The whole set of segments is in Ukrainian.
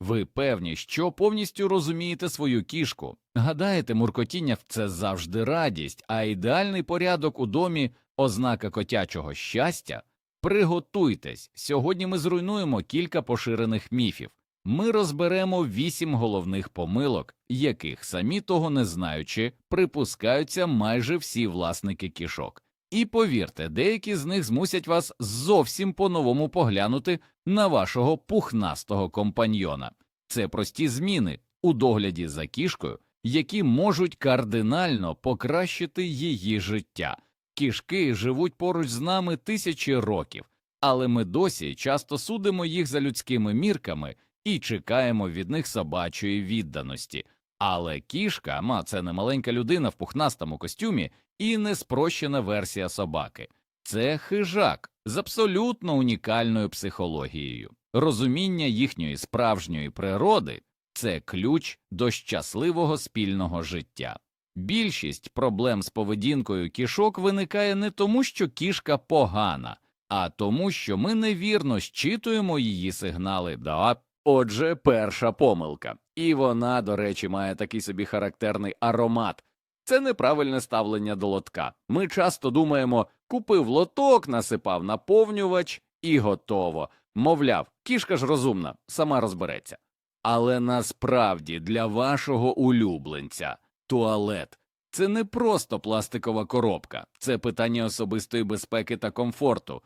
Ви певні, що повністю розумієте свою кішку. Гадаєте, муркотіння це завжди радість, а ідеальний порядок у домі ознака котячого щастя. Приготуйтесь. Сьогодні ми зруйнуємо кілька поширених міфів. Ми розберемо вісім головних помилок, яких самі того не знаючи, припускаються майже всі власники кішок. І повірте, деякі з них змусять вас зовсім по-новому поглянути на вашого пухнастого компаньйона. Це прості зміни у догляді за кішкою, які можуть кардинально покращити її життя. Кішки живуть поруч з нами тисячі років, але ми досі часто судимо їх за людськими мірками і чекаємо від них собачої відданості. Але кішка, ма це не маленька людина в пухнастому костюмі і не спрощена версія собаки. Це хижак з абсолютно унікальною психологією. Розуміння їхньої справжньої природи це ключ до щасливого спільного життя. Більшість проблем з поведінкою кішок виникає не тому, що кішка погана, а тому, що ми невірно щитуємо її сигнали. Да, отже, перша помилка. І вона, до речі, має такий собі характерний аромат. Це неправильне ставлення до лотка. Ми часто думаємо, купив лоток, насипав наповнювач і готово. Мовляв, кішка ж розумна, сама розбереться. Але насправді для вашого улюбленця туалет це не просто пластикова коробка, це питання особистої безпеки та комфорту.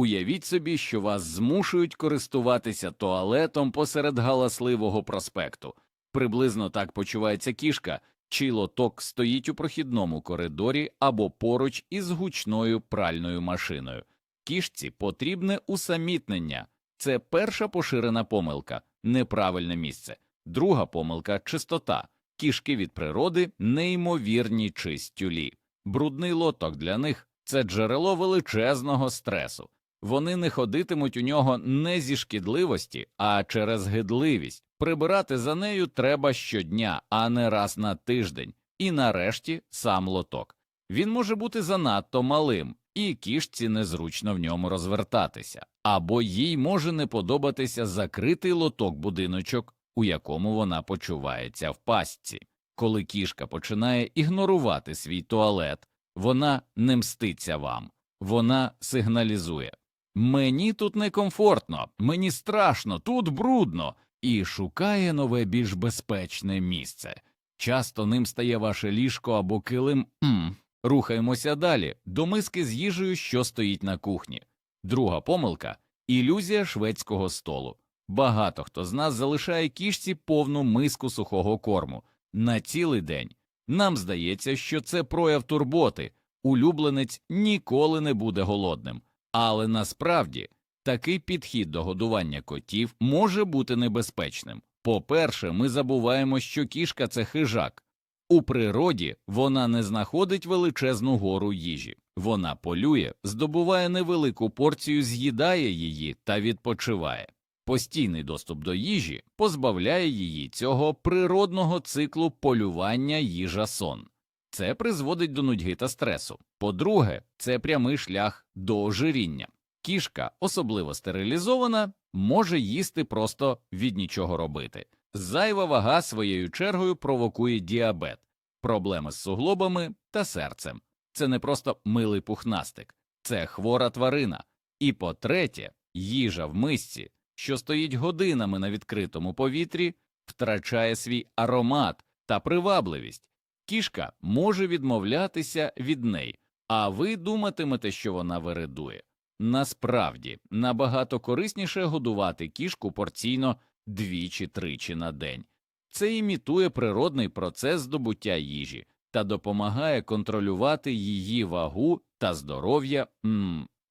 Уявіть собі, що вас змушують користуватися туалетом посеред галасливого проспекту. Приблизно так почувається кішка, чий лоток стоїть у прохідному коридорі або поруч із гучною пральною машиною. Кішці потрібне усамітнення. Це перша поширена помилка, неправильне місце. Друга помилка чистота. Кішки від природи неймовірні чистюлі. Брудний лоток для них це джерело величезного стресу. Вони не ходитимуть у нього не зі шкідливості, а через гидливість. Прибирати за нею треба щодня, а не раз на тиждень. І нарешті сам лоток. Він може бути занадто малим, і кішці незручно в ньому розвертатися, або їй може не подобатися закритий лоток будиночок, у якому вона почувається в пастці. Коли кішка починає ігнорувати свій туалет, вона не мститься вам, вона сигналізує Мені тут некомфортно, мені страшно, тут брудно, і шукає нове більш безпечне місце. Часто ним стає ваше ліжко або килим. М. Рухаємося далі до миски з їжею, що стоїть на кухні. Друга помилка ілюзія шведського столу. Багато хто з нас залишає кішці повну миску сухого корму на цілий день. Нам здається, що це прояв турботи. Улюбленець ніколи не буде голодним. Але насправді такий підхід до годування котів може бути небезпечним. По-перше, ми забуваємо, що кішка це хижак. У природі вона не знаходить величезну гору їжі, вона полює, здобуває невелику порцію, з'їдає її та відпочиває. Постійний доступ до їжі позбавляє її цього природного циклу полювання їжа сон. Це призводить до нудьги та стресу. По-друге, це прямий шлях до ожиріння. Кішка, особливо стерилізована, може їсти просто від нічого робити. Зайва вага своєю чергою провокує діабет, проблеми з суглобами та серцем. Це не просто милий пухнастик, це хвора тварина. І по третє, їжа в мисці, що стоїть годинами на відкритому повітрі, втрачає свій аромат та привабливість. Кішка може відмовлятися від неї, а ви думатимете, що вона вередує. Насправді набагато корисніше годувати кішку порційно двічі-тричі на день. Це імітує природний процес здобуття їжі та допомагає контролювати її вагу та здоров'я.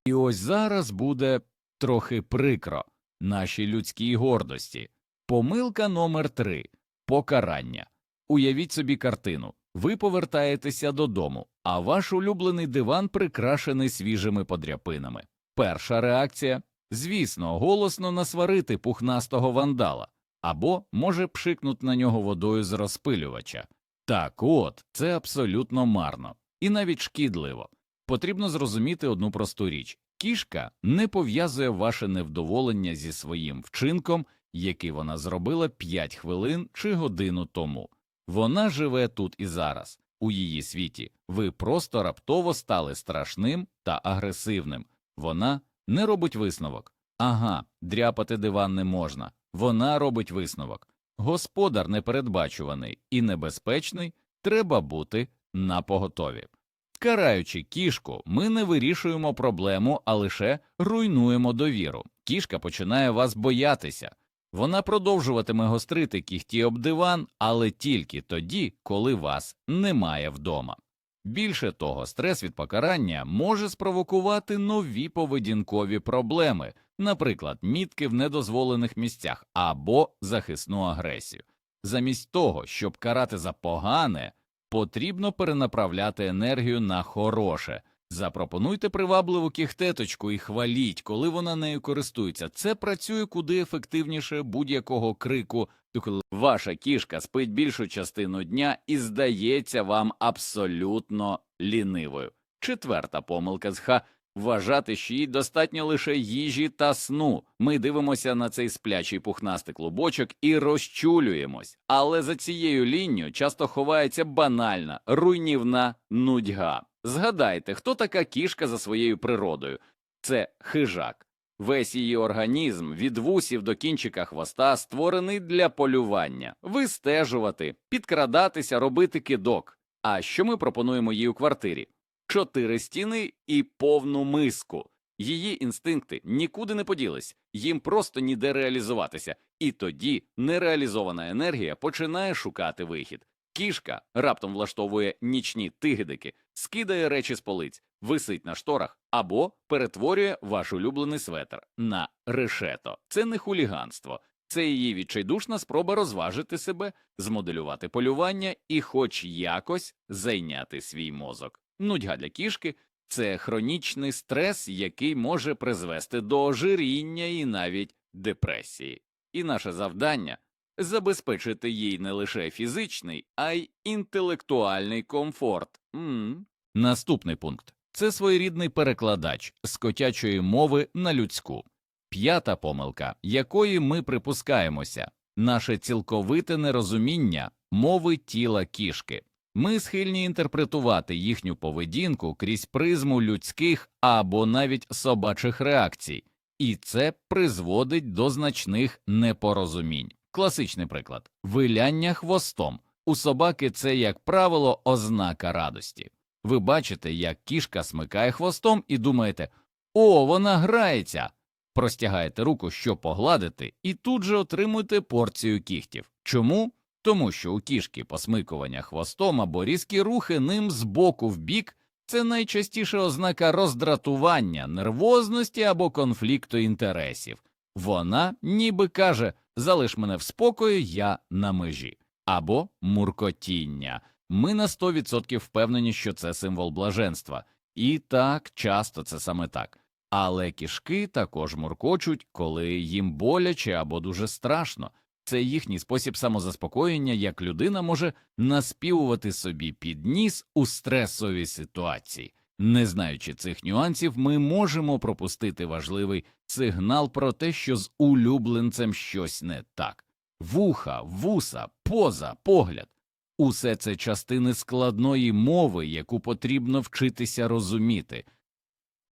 І ось зараз буде трохи прикро нашій людській гордості. Помилка номер три покарання. Уявіть собі картину. Ви повертаєтеся додому, а ваш улюблений диван прикрашений свіжими подряпинами. Перша реакція звісно, голосно насварити пухнастого вандала, або може пшикнути на нього водою з розпилювача. Так от, це абсолютно марно і навіть шкідливо. Потрібно зрозуміти одну просту річ кішка не пов'язує ваше невдоволення зі своїм вчинком який вона зробила 5 хвилин чи годину тому. Вона живе тут і зараз. У її світі ви просто раптово стали страшним та агресивним. Вона не робить висновок. Ага, дряпати диван не можна. Вона робить висновок. Господар непередбачуваний і небезпечний, треба бути напоготові. Караючи кішку, ми не вирішуємо проблему, а лише руйнуємо довіру. Кішка починає вас боятися. Вона продовжуватиме гострити кіхті об диван, але тільки тоді, коли вас немає вдома. Більше того, стрес від покарання може спровокувати нові поведінкові проблеми, наприклад, мітки в недозволених місцях або захисну агресію. Замість того, щоб карати за погане, потрібно перенаправляти енергію на хороше. Запропонуйте привабливу кіхтеточку і хваліть, коли вона нею користується. Це працює куди ефективніше будь-якого крику. Ваша кішка спить більшу частину дня і здається вам абсолютно лінивою. Четверта помилка з Х – вважати, що їй достатньо лише їжі та сну. Ми дивимося на цей сплячий пухнастий клубочок і розчулюємось. Але за цією лінією часто ховається банальна, руйнівна нудьга. Згадайте, хто така кішка за своєю природою? Це хижак. Весь її організм від вусів до кінчика хвоста створений для полювання, вистежувати, підкрадатися, робити кидок. А що ми пропонуємо їй у квартирі? Чотири стіни і повну миску. Її інстинкти нікуди не поділись, їм просто ніде реалізуватися, і тоді нереалізована енергія починає шукати вихід. Кішка раптом влаштовує нічні тигидики, скидає речі з полиць, висить на шторах або перетворює ваш улюблений светр на решето. Це не хуліганство, це її відчайдушна спроба розважити себе, змоделювати полювання і, хоч якось, зайняти свій мозок. Нудьга для кішки це хронічний стрес, який може призвести до ожиріння і навіть депресії. І наше завдання забезпечити їй не лише фізичний, а й інтелектуальний комфорт. м Наступний пункт це своєрідний перекладач з котячої мови на людську. П'ята помилка, якої ми припускаємося, наше цілковите нерозуміння мови тіла кішки. Ми схильні інтерпретувати їхню поведінку крізь призму людських або навіть собачих реакцій, і це призводить до значних непорозумінь. Класичний приклад виляння хвостом. У собаки це, як правило, ознака радості. Ви бачите, як кішка смикає хвостом і думаєте О, вона грається. Простягаєте руку, щоб погладити, і тут же отримуєте порцію кіхтів. Чому? Тому що у кішки посмикування хвостом або різкі рухи ним з боку в бік це найчастіше ознака роздратування, нервозності або конфлікту інтересів. Вона ніби каже залиш мене в спокої, я на межі, або муркотіння. Ми на 100% впевнені, що це символ блаженства, і так часто це саме так. Але кішки також муркочуть, коли їм боляче або дуже страшно. Це їхній спосіб самозаспокоєння, як людина може наспівувати собі під ніс у стресовій ситуації. Не знаючи цих нюансів, ми можемо пропустити важливий сигнал про те, що з улюбленцем щось не так. Вуха, вуса, поза, погляд усе це частини складної мови, яку потрібно вчитися розуміти.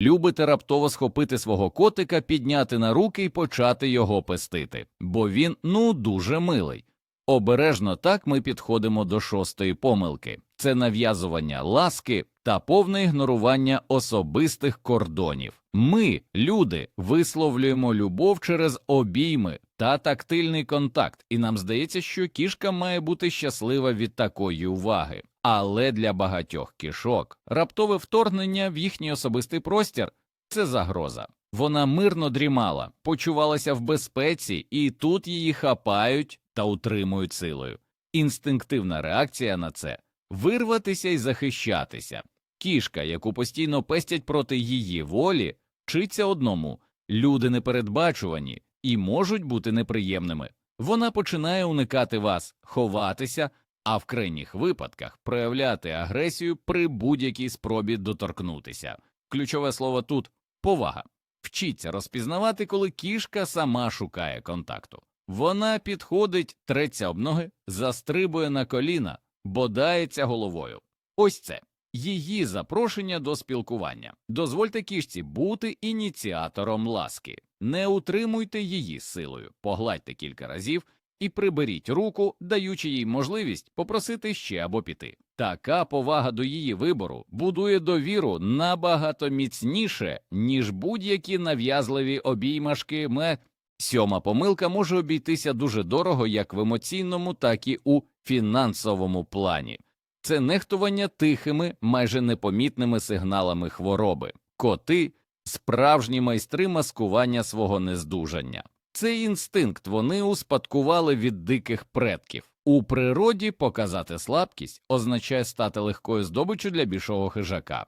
Любите раптово схопити свого котика, підняти на руки і почати його пестити, бо він ну дуже милий. Обережно так ми підходимо до шостої помилки це нав'язування ласки та повне ігнорування особистих кордонів. Ми, люди, висловлюємо любов через обійми та тактильний контакт, і нам здається, що кішка має бути щаслива від такої уваги. Але для багатьох кішок раптове вторгнення в їхній особистий простір це загроза. Вона мирно дрімала, почувалася в безпеці, і тут її хапають та утримують силою. Інстинктивна реакція на це вирватися і захищатися. Кішка, яку постійно пестять проти її волі, вчиться одному люди непередбачувані і можуть бути неприємними. Вона починає уникати вас, ховатися, а в крайніх випадках проявляти агресію при будь-якій спробі доторкнутися. Ключове слово тут повага. Вчіться розпізнавати, коли кішка сама шукає контакту. Вона підходить, треться об ноги, застрибує на коліна, бодається головою. Ось це її запрошення до спілкування. Дозвольте кішці бути ініціатором ласки, не утримуйте її силою, погладьте кілька разів і приберіть руку, даючи їй можливість попросити ще або піти. Така повага до її вибору будує довіру набагато міцніше, ніж будь-які нав'язливі обіймашки. Ме сьома помилка може обійтися дуже дорого як в емоційному, так і у фінансовому плані. Це нехтування тихими, майже непомітними сигналами хвороби. Коти справжні майстри маскування свого нездужання. Цей інстинкт вони успадкували від диких предків. У природі показати слабкість означає стати легкою здобиччю для більшого хижака.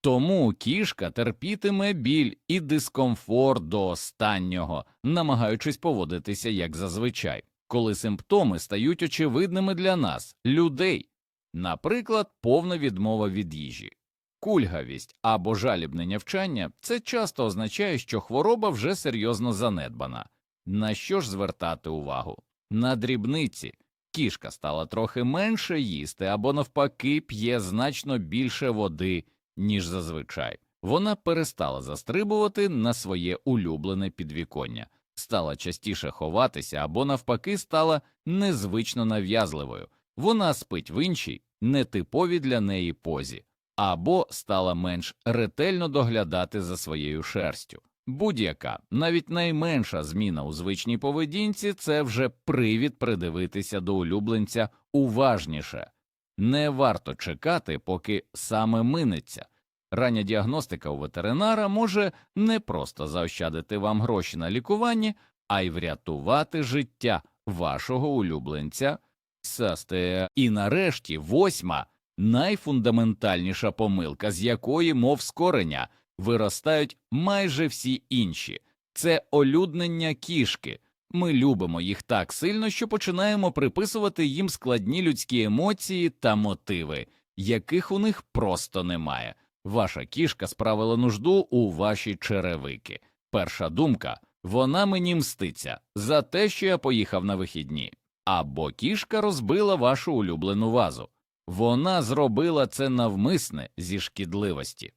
Тому кішка терпітиме біль і дискомфорт до останнього, намагаючись поводитися як зазвичай, коли симптоми стають очевидними для нас, людей, наприклад, повна відмова від їжі. Кульгавість або жалібне нявчання це часто означає, що хвороба вже серйозно занедбана. На що ж звертати увагу? На дрібниці кішка стала трохи менше їсти або, навпаки, п'є значно більше води, ніж зазвичай. Вона перестала застрибувати на своє улюблене підвіконня, стала частіше ховатися або, навпаки, стала незвично нав'язливою. Вона спить в іншій, нетиповій для неї позі, або стала менш ретельно доглядати за своєю шерстю. Будь-яка, навіть найменша зміна у звичній поведінці це вже привід придивитися до улюбленця уважніше. Не варто чекати, поки саме минеться. Рання діагностика у ветеринара може не просто заощадити вам гроші на лікування, а й врятувати життя вашого улюбленця. Састе. І нарешті восьма найфундаментальніша помилка, з якої, мов з кореня, виростають майже всі інші це олюднення кішки. Ми любимо їх так сильно, що починаємо приписувати їм складні людські емоції та мотиви, яких у них просто немає. Ваша кішка справила нужду у ваші черевики. Перша думка вона мені мститься за те, що я поїхав на вихідні. Або кішка розбила вашу улюблену вазу. Вона зробила це навмисне зі шкідливості.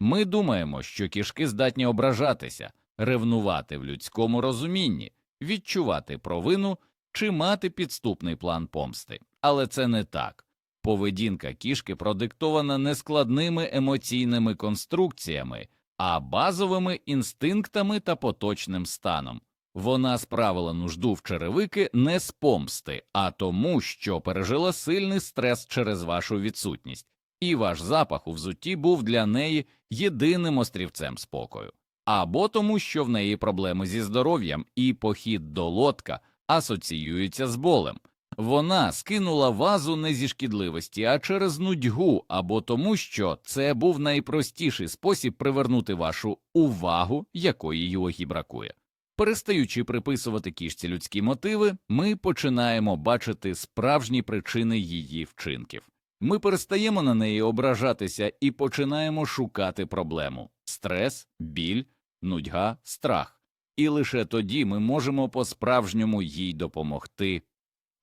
Ми думаємо, що кішки здатні ображатися, ревнувати в людському розумінні, відчувати провину чи мати підступний план помсти. Але це не так. Поведінка кішки продиктована не складними емоційними конструкціями, а базовими інстинктами та поточним станом. Вона справила нужду в черевики не з помсти, а тому, що пережила сильний стрес через вашу відсутність, і ваш запах у взутті був для неї єдиним острівцем спокою, або тому, що в неї проблеми зі здоров'ям і похід до лодка асоціюються з болем. Вона скинула вазу не зі шкідливості, а через нудьгу, або тому, що це був найпростіший спосіб привернути вашу увагу, якої її бракує. Перестаючи приписувати кішці людські мотиви, ми починаємо бачити справжні причини її вчинків. Ми перестаємо на неї ображатися і починаємо шукати проблему стрес, біль, нудьга, страх. І лише тоді ми можемо по-справжньому їй допомогти.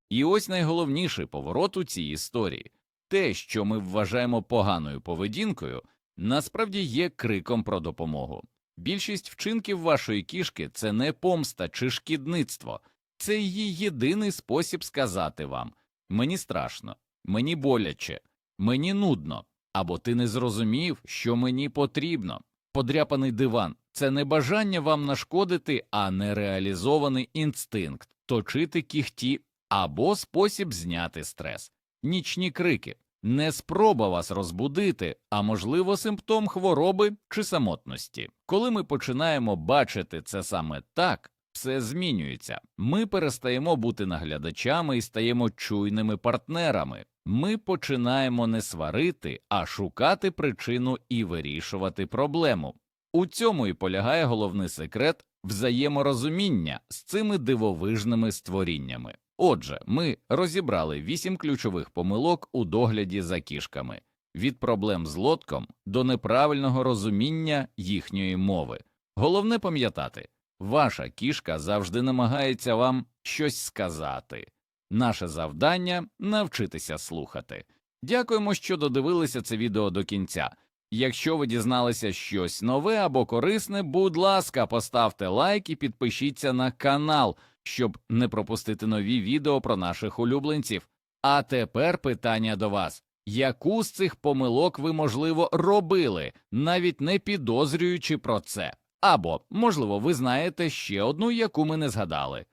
І ось найголовніший поворот у цій історії те, що ми вважаємо поганою поведінкою, насправді є криком про допомогу. Більшість вчинків вашої кішки це не помста чи шкідництво, це її єдиний спосіб сказати вам мені страшно, мені боляче, мені нудно, або ти не зрозумів, що мені потрібно. Подряпаний диван це не бажання вам нашкодити, а нереалізований інстинкт точити кіхті або спосіб зняти стрес, нічні крики, не спроба вас розбудити, а можливо симптом хвороби чи самотності. Коли ми починаємо бачити це саме так, все змінюється. Ми перестаємо бути наглядачами і стаємо чуйними партнерами. Ми починаємо не сварити, а шукати причину і вирішувати проблему. У цьому і полягає головний секрет взаєморозуміння з цими дивовижними створіннями. Отже, ми розібрали вісім ключових помилок у догляді за кішками від проблем з лотком до неправильного розуміння їхньої мови. Головне пам'ятати Ваша кішка завжди намагається вам щось сказати. Наше завдання навчитися слухати. Дякуємо, що додивилися це відео до кінця. Якщо ви дізналися щось нове або корисне, будь ласка, поставте лайк і підпишіться на канал, щоб не пропустити нові відео про наших улюбленців. А тепер питання до вас. Яку з цих помилок ви, можливо, робили, навіть не підозрюючи про це? Або, можливо, ви знаєте ще одну, яку ми не згадали.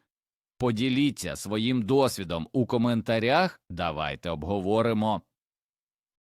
Поділіться своїм досвідом у коментарях, давайте обговоримо.